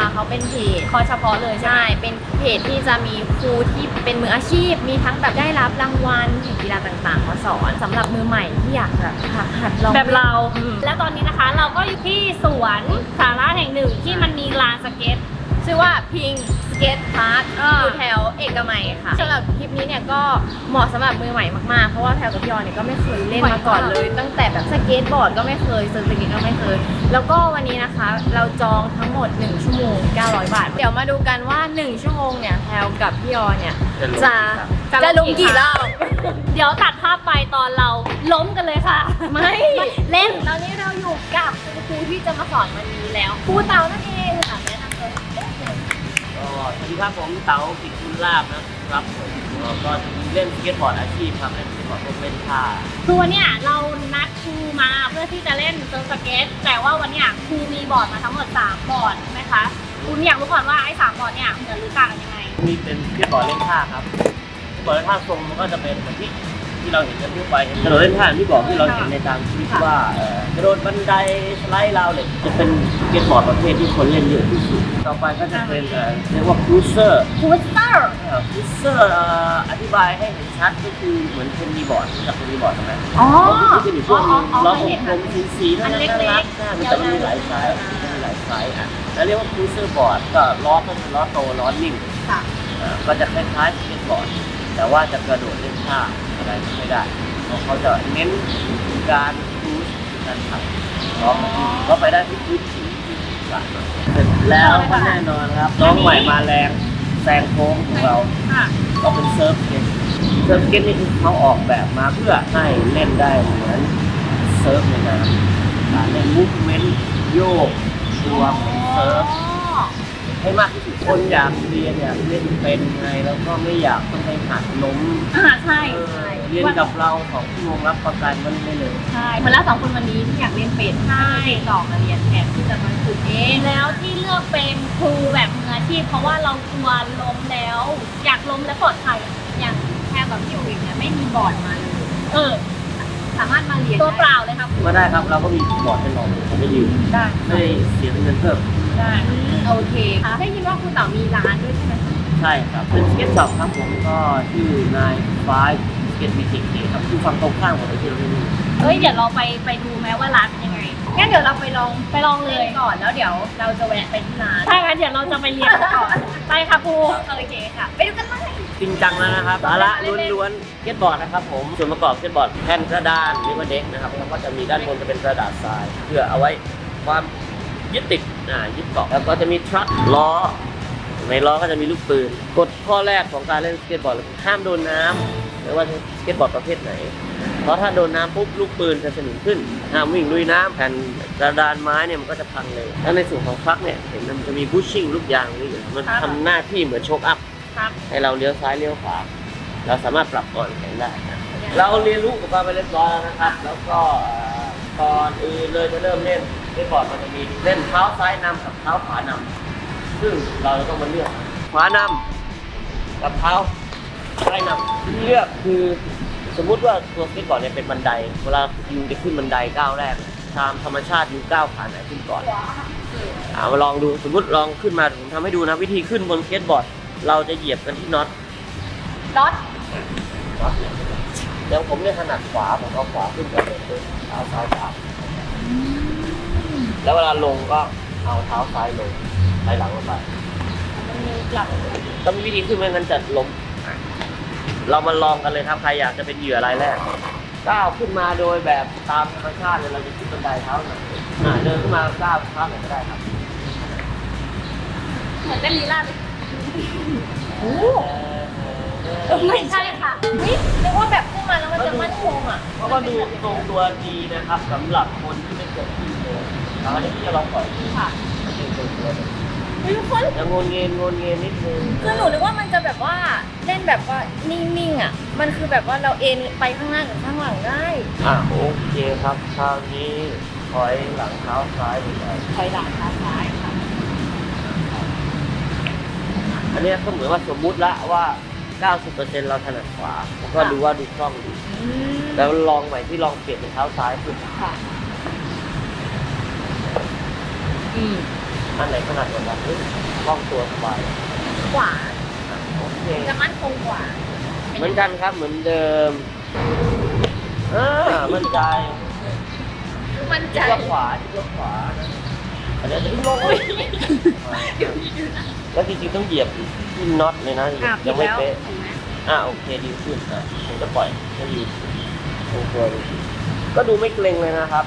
เหมือนแบบว่าเขาเป็นเพจคอเฉพาะเลยใช่ไหมใช่ เป็นเพจที่จะมีครูที่เป็นมืออาชีพ มีทั้งแบบได้รับรางวัลแข่งกีฬาต่างๆ มาสอนสำหรับมือใหม่ที่อยากแบบหัดหัดลองแบบเราอืมและตอนนี้นะคะเราก็อยู่ที่สวนสาระแห่งหนึ่งที่มันมีลานสเก็ต ชื่อว่าพิงสเก็ตพาร์คอ่าอยู่แถวเอกมัยค่ะสำหรับคลิปนี้เนี่ยก็เหมาะสำหรับมือใหม่มากๆ เพราะว่าแพลกับพี่ออนเนี่ยก็ไม่เคยเล่นมาก่อนเลย ตั้งแต่แบบสเก็ตบอร์ดก็ไม่เคยเซิร์ฟสเก็ตก็ไม่เคย แล้วก็วันนี้นะคะ เราจองทั้งหมด 1 ชั่วโมง 900 บาท เดี๋ยวมาดูกันว่า 1 ชั่วโมงเนี่ยแพลกับพี่ออนเนี่ยจะจะจะลลงงกี่กี่ครรั้องบเดี๋ยวตัดภาพไปตอนเราล้มกันเลยค่ะ ไม่เล่นตอนนี้เราอยู่กับคุณครูที่จะมาสอนวันนี้แล้วครูเตานั่นเอง ก็สวัสดีครับผมเต๋ากิจคุณลาบนะครับผมก็เล่นสเก็ตบอร์ดอาชีพครับเล่นสเก็ตบอร์ดพวกเล่นท่าคือวันเนี้ยเรานัดครูมาเพื่อที่จะเล่นเซิร์ฟสเก็ตแต่ว่าวันเนี้ยครูมีบอร์ดมาทั้งหมด3บอร์ดใช่ไหมคะคุณอยากรู้ก่อนว่าไอ้สามบอร์ดเนี่ยเหมือนหรือต่างกันยังไงมีเป็นสเก็ตบอร์ดเล่นท่าครับสเก็ตบอร์ดเล่นท่าทรงมันก็จะเป็นเหมือนที่ ที่เราเห็นกันทั่วไปกระโดดเล่นท่าอย่างที่บอกที่เราเห็นในตามคลิปว่าเอ่อกระโดดบันไดสไลด์ราวเหล็กจะเป็นสเก็ตบอร์ดประเภทที่คนเล่นเยอะที่สุดต่อไปก็จะเป็นเอ่อเรียกว่าครูเซอร์ คูสเตอร์ครูเซอร์อธิบายให้เห็นชัดก็คือเหมือนเทนนีบอร์ดกับเทนนีบอร์ดใช่ไหมอ๋อเขาจะมีช่วงนึงล้อเคกยเห็นลมๆสีสีๆน่ารักอันเล็น่ากๆๆรักมันจะมีหลายไซส์มีหลายไซส์อะแล้วเรียกว่าครูเซอร์บอร์ดก็ล้อก็คือล้อโตล้อนิ่งค่ะ อ่าก็จะคล้ายๆสเก็ตบอร์ดแต่ว่าจะกระโดดเล่นท่า อะไรไม่ได้เพราะเขาจะเน้นการครูสการขับล้อมันก็ไปได้ทุกพื้นที่ที่ต่างๆเสร็จแล้วก็แน่นอนครับน้องใหม่มาแรงแซงโค้งของเราค่ะก็เป็นเซิร์ฟสเก็ตเซิร์ฟสเก็ตนี่คือเขาออกแบบมาเพื่อให้เล่นได้เหมือนเซิร์ฟในน้ำการเล่นมูฟเมนต์โยกตัวของเซิร์ฟ ให้มากที่สุดคนอยากเรียนอยากเล่นเป็นไงแล้วก็ไม่อยากต้องไปหัดล้มอ่าใช่เออเรียนกับเราสองชั่วโมงรับประกันมันได้เลยใช่เหมือนเราสองคนวันนี้ที่อยากเรียนเป็ดใช่ต่อมาเรียนแทนที่จะมาฝึกเองแล้วที่เลือกเป็นครูแบบมืออาชีพเพราะว่าเรากลัวล้มแล้ว อยากล้มและปลอดภัยอย่างแพรกับพี่อุ๋ยเนี่ยไม่มีบอร์ดมาเลยเออสามารถมาเรียนตัวเปล่าเลยครับมาได้ครับเราก็มีบอร์ดให้ลองผมไม่ยืมได้ไม่ได้เสียเงินเพิ่ม ได้โอเคค่ะได้ยินว่าครูเต๋ามีร้านด้วยใช่ไหมคะใช่ครับ เป็นสเก็ตช็อปครับผมก็ชื่อนายไฟสเก็ตบีทีเคครับอยู่ฝั่งตรงข้ามของไอเทียนี่เอ้ยเดี๋ยวเราไปไปดูไหมว่าร้านเป็นยังไงงั้นเดี๋ยวเราไปลองไปลองเลยก่อนแล้วเดี๋ยวเราจะแวะไปที่ร้านถ้างั้นเดี๋ยวเราจะไปเรียนกันก่อนไปค่ะครูโอเคค่ะ ไปดูกันเลยจริงจังแล้วนะครับสาระล้วนๆสเก็ตบอร์ดนะครับผมส่วนประกอบสเก็ตบอร์ดแผ่นกระดานเรียกว่าเด็กนะครับแล้วก็จะมีด้านบนจะเป็นกระดาษทราย เพื่อเอาไว้ความ ยึดติดอ่ายึดเกาะแล้วก็จะมีทรัคล้อ ในล้อก็จะมีลูกปืนกฎข้อแรกของการเล่นสเก็ตบอร์ดคือห้ามโดนน้ำไม่ว่าจะสเก็ตบอร์ดประเภทไหน เพราะถ้าโดนน้ำปุ๊บลูกปืนจะสนิมขึ้นห้ามวิ่งลุยน้ำแผ่นกระดานไม้เนี่ยมันก็จะพังเร็วแล้วในส่วนของทรัคเนี่ยเห็นมันจะมีบูชชิ่งลูกยางนี่อยู่มันทำหน้าที่เหมือนโชคอัพครับให้เราเลี้ยวซ้ายเลี้ยวขวาเราสามารถปรับก่อนแข่งได้นะเราเรียนรู้อุปกรณ์ไปเรียบร้อยแล้วนะครับ แล้วก็เอ่อก่อนอื่นเลยจะเริ่มเล่น เล่นบอร์ดมันจะมีเล่นเท้าซ้ายนำกับเท้าขวานำซึ่งเราจะต้องมาเลือกขวานำกับเท้าซ้ายนำที่เลือกคือสมมุติว่าตัวสเก็ตบอร์ดเนี่ยเป็นบันได เวลายูจะขึ้นบันไดก้าวแรกตามธรรมชาติยูก้าวขาไหนขึ้นก่อนเอามาลองดูสมมติลองขึ้นมาผมทำให้ดูนะวิธีขึ้นบนสเก็ตบอร์ด เราจะเหยียบกันที่น็อต น็อตน็อตเนี่ยเดี๋ยวผมเนี่ยถนัดขวาผมเอาขวาขึ้นก่อนเลยเท้าซ้ายตาม แล้วเวลาลงก็เอาเท้าซ้ายลงไปหลังลงไปมันมีหลังต้องมีวิธีขึ้นไม่งั้นจะล้มอะเรามาลองกันเลยครับใครอยากจะเป็นเหยื่อรายแรกก้าวขึ้นมาโดยแบบตามธรรมชาติเลยเราจะขึ้นบันไดเท้าไหนอะเดินขึ้นมาก้าวเท้าไหนก็ได้ครับเหมือนเต้นลีลาเลยโอ้ไม่ใช่ค่ะนี่นึกว่าแบบขึ้นมาแล้วมันจะมั่นคงอะ เพราะว่าดูทรงตัวดีนะครับสำหรับคนที่ไม่เคยขึ้น เลยแล้วอันนี้พี่จะลองปล่อยดูค่ะดูทรงตัวเลยเฮ้ยทุกคนจะงนเงินงนเงินนิดนึงคือหนูนึกว่ามันจะแบบว่าเล่นแบบว่านิ่งๆอะ มันคือแบบว่าเราเอ็นไปข้างหน้ากับข้างหลังได้ อะโอเคครับคราวนี้ถอยหลังเท้าซ้ายไปเลยถอยหลังเท้าซ้ายค่ะอันเนี้ยก็เหมือนว่าสมมุติละว่า 90%เราถนัดขวาแล้วก็ดูว่าดูคล่องดีอืมแล้วลองใหม่ที่ลองเปลี่ยนเป็นเท้าซ้ายขึ้นค่ะ อืมอันไหนขนาดกว่ากันเฮ้ยคล่องตัวสบายขวาโอเคจะมั่นคงกว่าเหมือนกันครับเหมือนเดิมอ่ามั่นใจมั่นใจที่ว่าขวาที่ว่าขวาอันนี้จะลงแล้วจริงๆต้องเหยียบที่น็อตเลยนะอะยังไม่ผิดแล้วเป๊ะเห็นไหมอ่าโอเคดีขึ้นอะผมจะปล่อยให้ยืนลงตัวดูก็ดูไม่เกรงเลยนะครับ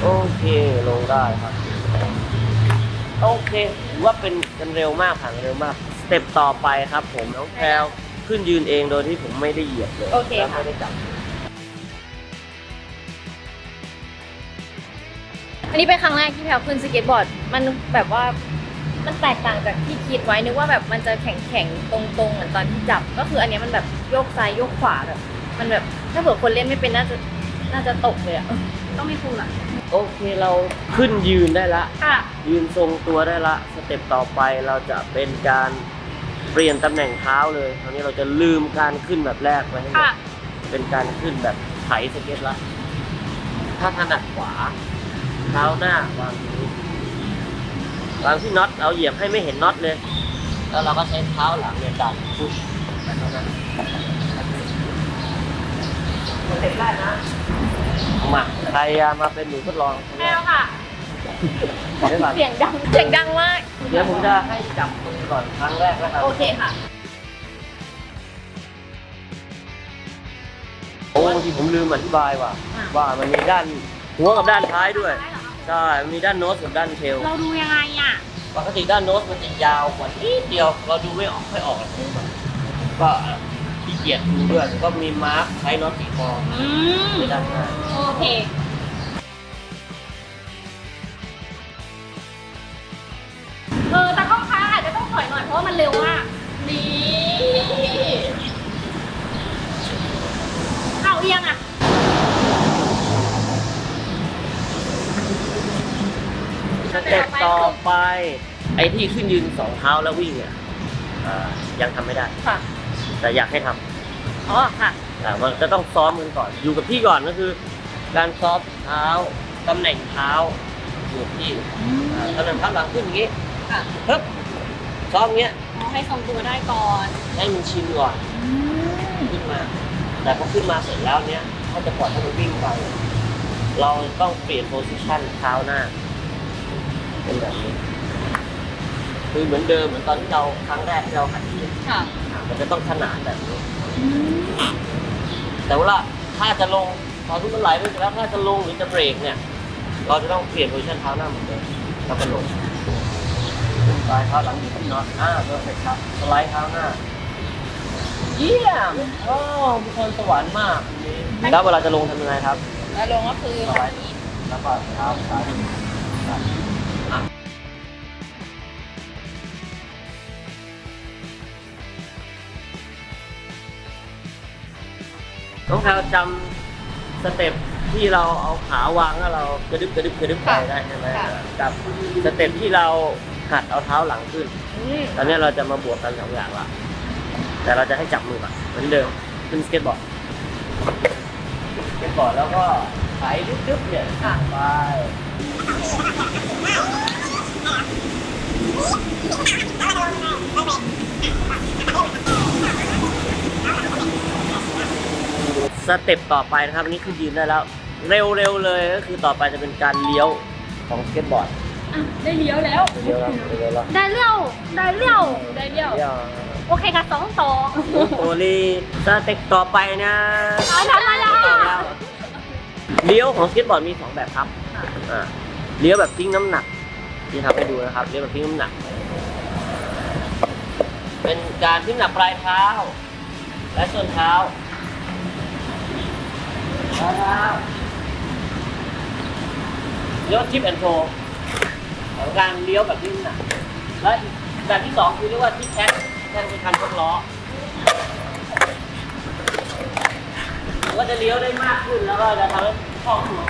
โอเคลงได้ครับ โอเคถือว่าเป็นกันเร็วมากผ่านกันเร็วมากสเต็ปต่อไปครับ ผมน้องแพลวขึ้นยืนเองโดยที่ผมไม่ได้เหยียบเลยโอเคและค่ะ ไม่ได้จับอันนี้เป็นครั้งแรกที่แพลวขึ้นสเก็ตบอร์ด มันแบบว่ามันแตกต่างจากที่คิดไว้นึกว่าแบบมันจะแข็งแข็งๆตรงๆเหมือนตอนที่จับ ก็คืออันเนี้ยมันแบบโยกซ้ายโยกขวาแบบ มันแบบถ้าเผื่อคนเล่นไม่เป็นน่าจะน่าจะตกเลยอะต้องมีครูหลัง โอเคเราขึ้นยืนได้ละ ค่ะ ยืนทรงตัวได้ละ สเต็ปต่อไปเราจะเป็นการเปลี่ยนตำแหน่งเท้าเลยคราวนี้เราจะลืมการขึ้นแบบแรกไปให้หมค่ะดเป็นการขึ้นแบบไถสเก็ตละ ถ้าถนัดขวา เท้าหน้าวางนี้วางที่น็อตเอาเหยียบให้ไม่เห็นน็อตเลย แล้วเราก็ใช้เท้าหลังเนี่ยดันพุชไปเท่านั้นส เต็ปแรกนะมาใครอะมาเป็นหนูทดลองแมวค่ะได้ป่ะเสียงดัง เสียงดังมาก เดี๋ยวผมจะให้จับมือก่อนครั้งแรกนะครับโอเคค่ะ โอ้บางทีผมลืมอธิบายว่ะอะ ว่ามันมีด้านหัวกับด้านท้ายด้วยซ้ายเหรอคะใช่มันมีด้านโน้ตกับด้านเทลเราดูยังไงอะ ปกติด้านโน้ตมันจะยาวกว่านิดเดียวเราดูไม่ออกไม่ออกหรอกก็ขี้ เกียจดูด้วยก็มีมาร์คใช้น็อตสีฟองอืมในด้านหน้า โอเค เออแต่กล้องค้าอาจจะต้องถอยหน่อยเพราะว่ามันเร็วมากนี่เอาเอียงอะ สเต็ปต่อไป ไอ้ที่ขึ้นยืนสองเท้าแล้ววิ่งเนี่ยอ่ายังทำไม่ได้ ค่ะ แต่อยากให้ทำ อ๋อค่ะแต่มันก็ต้องซ้อมกันก่อน อยู่กับที่ก่อนก็คือ การซ้อมเท้าตำแหน่งเท้าอยู่กับที่อ่าตำแหน่งเท้าหลังขึ้นอย่างนี้ค่ะ ปึ๊บซ้อมอย่างเงี้ยเอาให้ทรงตัวได้ก่อนให้มันชินก่อนขึ้นมา แต่พอขึ้นมาเสร็จแล้วเนี้ยถ้าจะปล่อยให้มันวิ่งไป เราต้องเปลี่ยนโพสิชันเท้าหน้าเป็นแบบนี้คือเหมือนเดิมเหมือนตอนที่เราครั้งแรกที่เราหัดขี่ค่ะมันจะต้องขนานแบบนี้ แต่ว่าถ้าจะลงตอนทุกมันไหลไปเสร็จแล้วถ้าจะลงหรือจะเบรกเนี่ย เราจะต้องเปลี่ยนโพซิชันเท้าหน้าเหมือนเดิมแล้วก็ลงขึ้นไปเท้าหลังอยู่ที่น็อตอ่าเพอร์เฟคครับสไลด์เท้าหน้าเยี่ยมโอ้มีคนสวรรค์มากอันนี้แล้วเวลาจะลงทำยังไงครับ แล้วลงก็คือสไลด์แล้วก็เท้าซ้าย น้องแพลวจำสเต็ปที่เราเอาขาวางแล้วเรากระดึบกระดึบกระดึบไปได้ใช่ไหมกับสเต็ปที่เราหัดเอาเท้าหลังขึ้นอืมตอนนี้เราจะมาบวกกันสองอย่างละแต่เราจะให้จับมือก่อนเหมือนเดิมขึ้นสเก็ตบอร์ดสเก็ตบอร์ดแล้วก็ไถดึ๊บๆเนี่ยค่ะไปส เต็ปต่อไปนะครับอันนี้คือยืนได้แล้ว เร็วๆเลยก็คือต่อไปจะเป็นการเลี้ยวของสเก็ตบอร์ดอะได้เลี้ยวแล้ว เลี้ยวแล้วเลี้ยวแล้วได้เลี้ยวได้เลี้ยวได้เลี้ยว เลี้ยวโอเคค่ะสองต่อโอลีสเต็ปต่อไปนะเอาทำมาแล้วต่อแล้วเลี้ยวของสเก็ตบอร์ดมีสองแบบครับอ่าเลี้ยวแบบทิ้งน้ำหนักที่ทำให้ดูนะครับ เลี้ยวแบบทิ้งน้ำหนัก เป็นการทิ้งน้ำหนักปลายเท้า และส้นเท้าปลาย เลี้ยวทิปแอนโทของการเลี้ยวแบบทิ้น้ำหนักและแบบที่สองคือเรียกว่าทิปแท็กแท็กเป็นการยกล้อก็จะเลี้ยวได้มากขึ้นแล้วก็จะทำให้คล่องตัว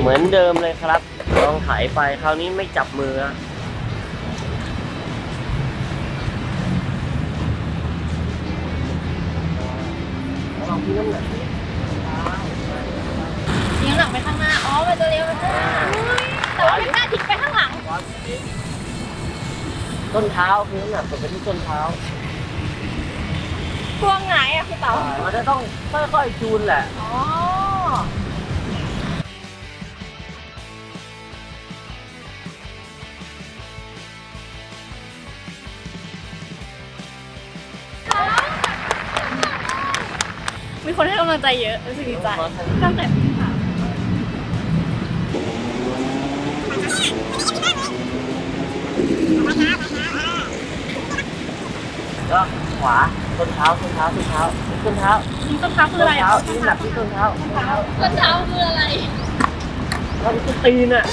เหมือนเดิมเลยครับ ลองไถไปคราวนี้ไม่จับมือ ที่น้ำหนักดิทิ้งหลังไปข้างหน้า อ๋อมันจะเลี้ยวไปข้างหน้าแต่ว่าไม่กล้าทิ้งไปข้างหลัง ต้นเท้าคือน้ำหนักกดไปที่ต้นเท้าพวงไงอะพี่เต๋ามันจะต้องค่อยๆจูนแหละ อ๋อ คนให้กำลังใจเยอะรู้สึกดีใจตั้งแต่ก็ขวาต้นเท้าต้นเท้าต้นเท้าต้นเท้าทิ้งต้นเท้าคืออะไรต้นอะเท้าที่น้ำหนักที่ต้นเท้าต้นเท้าคืออะไรเราจะตีนอะ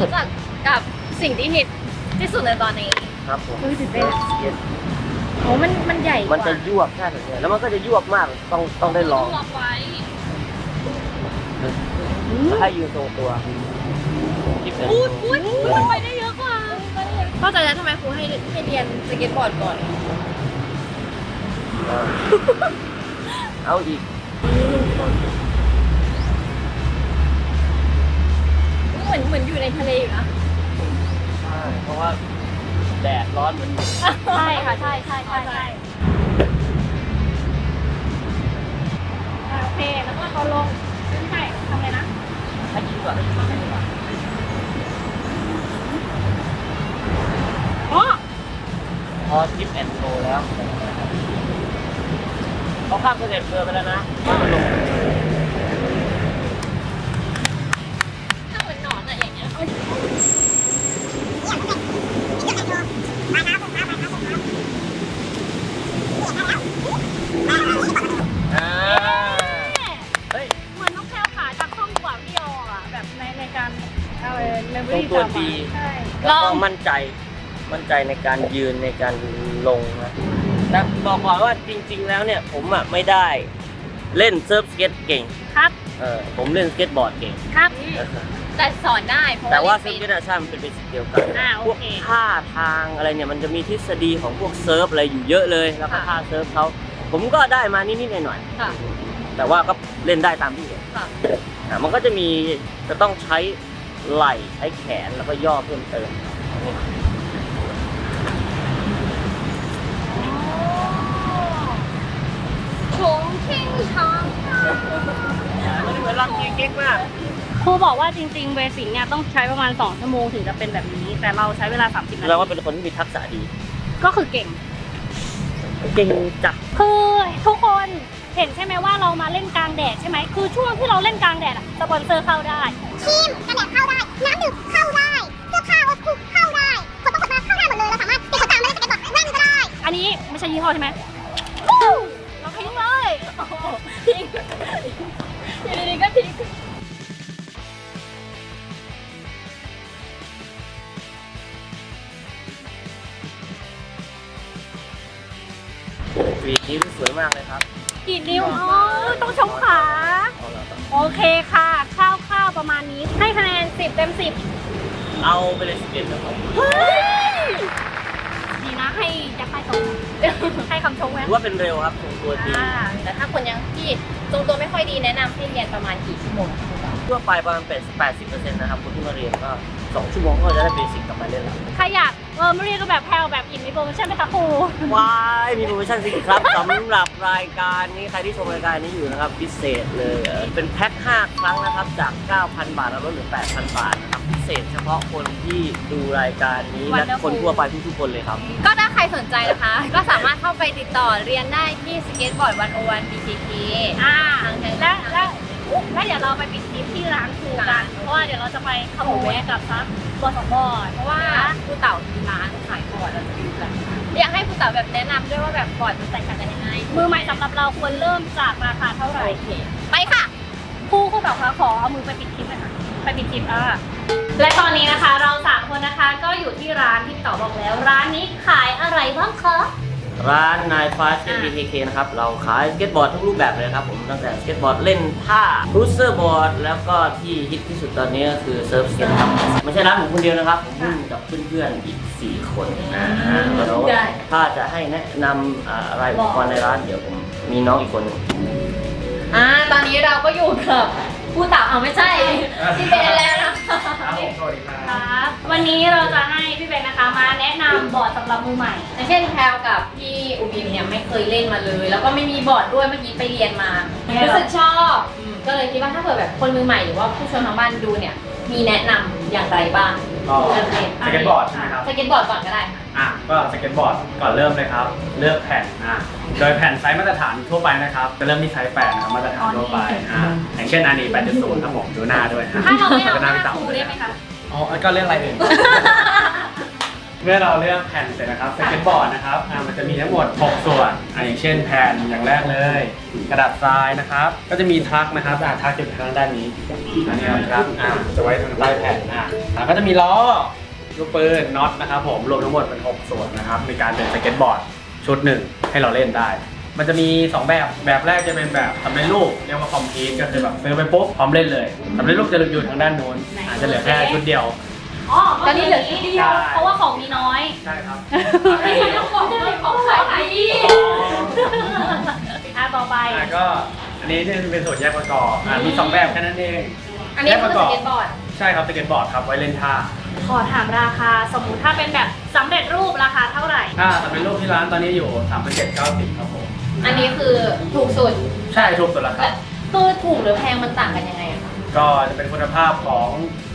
รู้จักกับ สิ่งที่ฮิตที่สุดในตอนนี้ครับผมรู้สึกเต้นโอ้มันมันใหญ่กมันว่าจะยวบใช่ไหมแล้วมันก็จะยวบมากต้องต้องได้ลองล็อกไว้แล้วให้ยืนตรงตัวที่เป็นอุ้ยอุ้ยมันไปได้เยอะกว่าเข้าใจแล้วทำไมครูให้ให้เรียนสเก็ตบอร์ดก่อน เออเอาอีกเหมือนเหมือนอยู่ในทะเลอยู่นะใช่เพ ราะว่าแดดร้อนเหมือนใช่ค่ะ ใช่ใช่ใช่ใช่โอเค แล้วก็เขาลงใช่ทำอะไรนะให้ยิงก่อนอ๋อพอทิปแอนโกแล้วเขาข้ามเสด็จเรือไปแล้วนะว่ามันลง ถ้าเหมือนหนอนอะอย่างเงี้ย อ่าเฮ้ยเหมือนน้องแพลวขาจากห้องกว่าพี่ยออะแบบในในการอะไรเมมโมทรงรี่ตัวดีใช่แล้วก็มั่นใจ มั่นใจในการยืนในการลงนะแต่บอกก่อนว่าจริง ๆ แล้วเนี่ย ผมอะไม่ได้ เล่นเซิร์ฟสเก็ตเก่ง ครับเออผมเล่นสเก็ตบอร์ดเก่ง ครับ แต่สอนได้เพราะแต่ว่าเรีเซิยร์ฟนสเก็ตอะใช่มันเป็นเบสิกเดียวกันอ่าโอพวกเคท่าทางอะไรเนี่ยมันจะมีทฤษฎีของพวกเซิร์ฟอะไรอยู่เยอะเลยแล้วก็ท่าเซิร์ฟเขาผมก็ได้มานิดๆหน่อยค่ะๆแต่ว่าก็เล่นได้ตามที่เห็นค่ะอะมันก็จะมีจะต้องใช้ไหล่ใช้แขนแล้วก็ย่อเพิ่มเติมชงเข่งช้างไม่ได้เหมือนรันเก๊กมาก ครูบอกว่าจริง ๆเบสิกเนี่ยต้องใช้ประมาณ 2 ชั่วโมงถึงจะเป็นแบบนี้ แต่เราใช้เวลา 30 นาแสดงทีว่าเป็นคนที่มีทักษะดี ก็คือเก่ง เก่งจัดคือทุกคนเห็นใช่ไหมว่าเรามาเล่นกลางแดดใช่ไหมคือช่วงที่เราเล่นกลางแดดอะสปอนเซอร์เข้าได้ ครีมกันแดดเข้าได้ น้ำดื่มเข้าได้ เสื้อผ้าวัตถุเข้าได้ขนตรงขนตาเข้าได้หมดเลย เราสามารถติดขนตาไม่ได้สเก็ตบอร์ดนั่งก็ได้ อันนี้ไม่ใช่ยี่ห้อใช่ไหมเราทิ้งเลยโอ้โหทิ้งอยู่ดีๆก็ทิ้ง วีนี้สวยมากเลยครับกี่นิ้วอ๋อต้องชมขา เอาละครับโอเคค่ะคร่าวๆประมาณนี้ ให้คะแนน 10 เต็ม 10 เอาไปเลยสิบเอ็ดนะครับเฮ้ยดีนะให้ยักษ์ไปตรงให้คำชมไหมถือว่าเป็นเร็วครับทรงตัวดีอ่าแต่ถ้าคนยังที่ทรงตัวไม่ค่อยดีแนะนำให้เรียนประมาณกี่ชั่วโมงคะคุณต๋าทั่วไปประมาณแปดสิบเปอร์เซ็นต์นะครับคนที่มาเรียนก็สองชั่วโมงก็จะได้เบสิกกลับมาเล่นแล้ว ใครอยาก เออไม่เรียนก็แบบแพลวแบบอิ่มมีโปรโมชั่นไหมคะครู ว้ายมีโปรโมชั่นสิครับสำหรับรายการนี้ใครที่ชมรายการนี้อยู่นะครับพิเศษเลยเออเป็นแพ็ค 5 ครั้งนะครับจาก 9,000 บาทแล้วลดเหลือ 8,000 บาทนะครับพิเศษเฉพาะคนที่ดูรายการนี้และคนทั่วไปทุกๆคนเลยครับ ก็ถ้าใครสนใจนะคะ ก็สามารถเข้าไปติดต่อเรียนได้ที่สเก็ตบอร์ดวันโอวัน BKK อ่าและและและเดี๋ยวเราไปปิดคลิปที่ร้านครูกันเพราะว่าเดี๋ยวเราจะไปขโมยกับซัก บอสองบอร์ดเพราะว่าครูเต่ามีร้านขายบอร์ดเราจะดูกันอยากให้ครูเต่าแบบแนะนำด้วยว่าแบบบอร์ดมันแตกต่างกันยังไงมือใหม่สำหรับเราควรเริ่มจากราคาเท่าไหร่โอเคไปค่ะครูครูแบบคะขอเอามือไปปิดคลิปหน่อยค่ะไปปิดคลิปอ่าและตอนนี้นะคะเราสามคนนะคะก็อยู่ที่ร้านที่พี่เต๋อบอกแล้ว ร้านนี้ขายอะไรบ้างคะ ร้านนายฟ้าเชฟ BKK นะครับ เราขายสเก็ตบอร์ดทุกรูปแบบเลยครับผมตั้งแต่สเก็ตบอร์ดเล่นท่ารูเซอร์บอร์ดแล้วก็ที่ฮิตที่สุดตอนนี้ก็คือเซิร์ฟสเก็ตครับไม่ใช่ร้านผมคนเดียวนะครับผมหุ้นกับเพื่อนๆอีก 4 คนนะฮะแล้วถ้าจะให้แนะนำอ่าอะไรอุปกรณ์ในร้านเดี๋ยวผมมีน้องอีกคนหนึ่งอ่าตอนนี้เราก็อยู่กับผู้ต่าเอาไม่ใช่พี่เบนแล้วนะคะครั วันนี้เราจะให้พี่เบนนะคะมาแนะนำบอร์ดสำหรับมือใหม่ อย่างเช่นแพลวกับพี่อุบิมเนี่ยไม่เคยเล่นมาเลย แล้วก็ไม่มีบอร์ดด้วยเมื่อกี้ไปเรียนมา รู้สึกชอบอืมก็เลยคิดว่าถ้าเกิดแบบคนมือใหม่หรือว่าผู้ชมทางบ้านดูเนี่ย มีแนะนำอย่างไรบ้างก็เริ่มเล่นสเก็ตบอร์ดใช่ไหมครับ สเก็ตบอร์ดก่อนก็ได้ค่ะอะก็สเก็ตบอร์ดก่อนเริ่มเลยครับ เลือกแผ่นอะโดยแผ่นไซส์มาตรฐานทั่วไปนะครับจะเริ่มที่ไซส์8นะครับมาตรฐานทั่วไปอะอย่างเช่นอันนี้8.0ครับผมดูหน้าด้วยฮะถ้าเราไม่เอาจะหน้าพี่เต๋ครูได้ไหมคะ อ๋อก็เรื่องอะไรเอ่ย เมื่อเราเลือกแผ่นเสร็จนะครับสเก็ตบอร์ดนะครับอะมันจะมีทั้งหมด 6 ส่วนอะอย่างเช่นแผ่นอย่างแรกเลย กระดาษทรายนะครับ ก็จะมีทักนะครับอะทักอยู่ทางด้านนี้อันนี้ครับทักอะจะไว้ทางใต้แผ่นอะอะก็จะมีล้อลูกปืนน็อตนะครับผมรวมทั้งหมดเป็น 6 ส่วนนะครับในการเป็นสเก็ตบอร์ดชุดหนึ่งให้เราเล่นได้ มันจะมี 2 แบบ แบบแรกจะเป็นแบบสำเร็จรูปเรียกว่าคอมพลีทก็คือแบบซื้อไปปุ๊บพร้อมเล่นเลยสำเร็จรูปจะอยู่ทางด้านโน้นอาจจะเหลือแค่ชุดเดียว อ๋อตอนนี้เหลือที่เดียวเพราะว่าของมีน้อย ใช่ครับไม่ใช่ของของขายขายดีอะต่อไป อะก็อันนี้จะเป็นส่วนแยกประกอบอะมีสองแบบแค่นั้นเองอันนี้แยกคืปอระสกอบเก็ตบอร์ด ใช่ครับสเก็ตบอร์ดครับไว้เล่นท่าขอถามราคาสมมุติถ้าเป็นแบบสำเร็จรูปราคาเท่าไหร่ ถ้าสำเร็จรูปที่ร้านตอนนี้อยู่3,790ครับผม อันนี้คือถูกสุดใช่ถูกสุดแล้วครัและบคือถูกหรือแพงมันต่างกันยังไงอะคะก็จะเป็นคุณภาพของ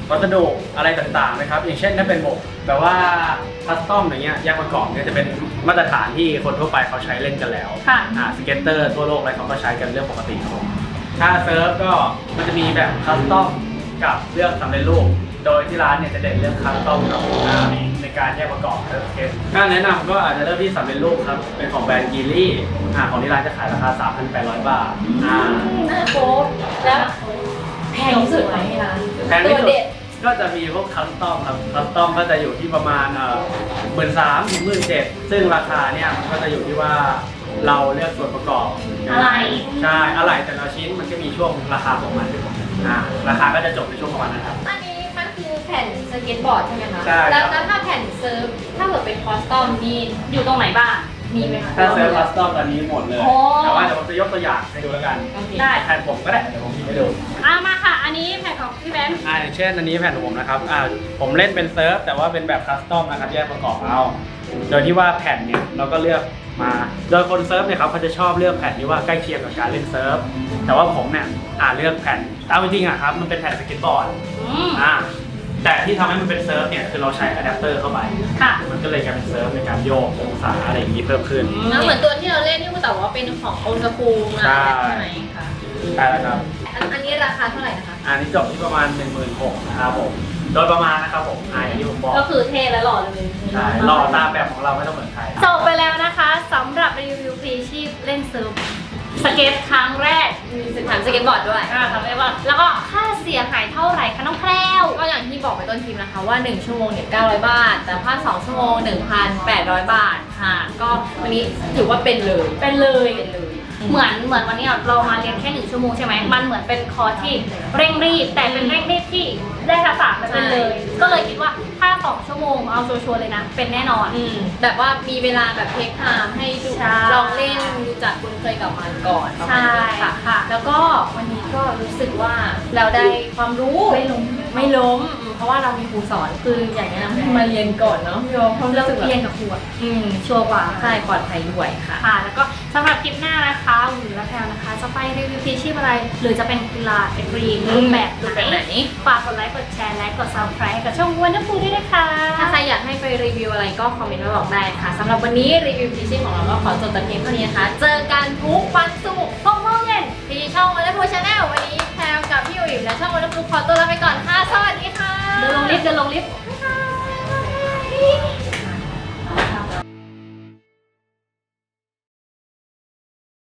วัสดุอะไรต่างๆนะครับ อย่างเช่นถ้าเป็นบบแบบว่าคัสตอมอย่างเงี้ยแยกประกอบเนี่ยจะเป็นมาตรฐานที่คนทั่วไปเขาใช้เล่นกันแล้วค่ะ อ่าสเก็ตเตอร์ทั่วโลกอะไรเขาก็ใช้กันเรื่องปกติครับผมถ้าเซิร์ฟก็มันจะมีแบบคัสตอมกับเรื่องสำเร็จรูปโดยที่ร้านเนี่ยจะเด่นเรื่องคัสตอมกับอ่าใน การแยกประกอบเซิร์ฟสเก็ตถ้าแนะนำก็อาจจะเริ่มที่สำเร็จรูปครับ เป็นของแบรนด์กีลี่อ่าของที่ร้านจะขายราคา 3,800 บาทอ่าหน้าโป๊ะแล้วแพงที่สุดไหมที่ร้านแพงที่ตัวสุดเด็ดก็จะมีพวกคัสตอมครับคัสตอมก็จะอยู่ที่ประมาณหมื่นสามถึงหมื่นเจ็ดซึ่งราคาเนี่ยมันก็จะอยู่ที่ว่าเราเลือกส่วนประกอบอะไรใช่อะไรแต่ละชิ้นมันก็มีช่วงราคาของมันอ่าราคาก็จะจบในช่วงประมาณนั้นครับอันนี้มันคือ แผ่นสเก็ตบอร์ดใช่ไหมคะใช่ครับ แล้วแล้วถ้าแผ่นเซิร์ฟถ้าเกิดเป็นคอสตอมนี่อยู่ตรงไหนบ้าง มีไหมคะ ถ้าเซิร์ฟคัสตอมตอนนี้หมดเลย โอ้ แต่ว่าเดี๋ยวผมจะยกตัวอย่างให้ดูแล้วกันโอเคได้แผ่นผมก็ได้เดี๋ยวผมพิมพ์ให้ดู อะมาค่ะ อันนี้แผ่นของพี่แบงค์อ่าอย่างเช่นอันนี้แผ่นของผมนะครับอ่าผมเล่นเป็นเซิร์ฟแต่ว่าเป็นแบบคัสตอมนะครับแยกประกอบเอาโดยที่ว่าแผ่นเนี่ยเราก็เลือกมา โดยคนเซิร์ฟเนี่ยครับเขาจะชอบเลือกแผ่นที่ว่าใกล้เคียงกับการเล่นเซิร์ฟแต่ว่าผมเนี่ยอ่าเลือกแผ่นเอาจริงๆอะครับมันเป็นแผ่นสเก็ตบอร์ดอืมอ่า แต่ที่ทำให้มันเป็นเซิร์ฟเนี่ยคือเราใช้อะแดปเตอร์เข้าไปค่ะมันก็เลยกลายเป็นเซิร์ฟในการโยกองศาอะไรอย่างนี้เพิ่มขึ้น แล้วเหมือนตัวที่เราเล่นนี่แต่ว่าเป็นของโอซากูมาใช่ ใช่ไหมคะได้แล้วครับ อันอันนี้ราคาเท่าไหร่นะคะ อันนี้จบที่ประมาณ 1 6 0 0 0นะครับผม โดยประมาณนะครับผมอ่าอย่างที่ผมบอกก็คือเท่และหล่อเลยใช่รอตามแบบของเราไม่ต้องเหมือนใคร จบไปแล้วนะคะสำหรับรีวิวพรีชีพเล่นเซิร์ฟ สเก็ตครั้งแรกมีสิบถามสเก็ตบอร์ดด้วย อ่าทำได้ว่าแล้วก็ค่าเสียหายเท่าไหร่คะน้องแพรวก็อย่างที่บอกไปต้นคลิปนะคะว่า 1 ชั่วโมงเนี่ย900 บาท แต่ถ้า 2 ชั่วโมง 1,800 บาทค่ะ ก็วันนี้ถือว่าเป็นเลย เป็นเลยเป็นเลย เหมือนเหมือนวันนี้เรามาเรียนแค่หนึ่งชั่วโมงใช่ไหมมันเหมือนเป็นคอร์สที่เร่งรีบ แต่เป็นเร่งรีบที่ได้ทักษะแบบเป็นเลย ก็เลยคิดว่า ถ้าสองชั่วโมงเอาชัวร์ๆเลยนะ เป็นแน่นอน อืมแบบว่ามีเวลาแบบเทคไทม์ให้ดูใช่ ลองเล่นดูจากคุณเคยกับมันก่อนประมาใช่ณนี้ค่ะ ค่ะ แล้วก็วันนี้ก็รู้สึกว่าเราได้ความรู้ไม่ล้มไม่ล้มอืม เพราะว่าเรามีครูสอนคืออยากแนะนำให้มาเรียนก่อนเนาะพี่โยเพราะเรารู้สึกแบบเรียนกับครูอะอืมชัวร์กว่าใช่ปลอดภัยด้วยค่ะ ค่ะ แล้วก็สำหรับคลิปหน้านะคะหรือและแพลวนะคะ จะไปรีวิวพีชีพอะไร หรือจะเป็นกีฬาเอ็กซ์ตรีมรูปแบบรูปแบบไหน ฝากกดไลค์กดแชร์และกด subscribe กับช่องวันนัฟูด้วยนะคะถ้าใครอยากให้ไปรีวิวอะไรก็คอมเมนต์มาบอกได้ค่ะสำหรับวันนี้รีวิวพิชชิ่งของเราก็ขอจบแต่เพียงเท่านี้นะคะ เจอกันทุกวันศุกร์หกโมงเย็นที่ช่องวันและพูชาแนลวันนีู้อยู่แล้วช่องวันลูกขอตัวลาไปก่อนค่ะ สวัสดีค่ะ เดินลงลิฟต์เดินลงลิฟต์บาย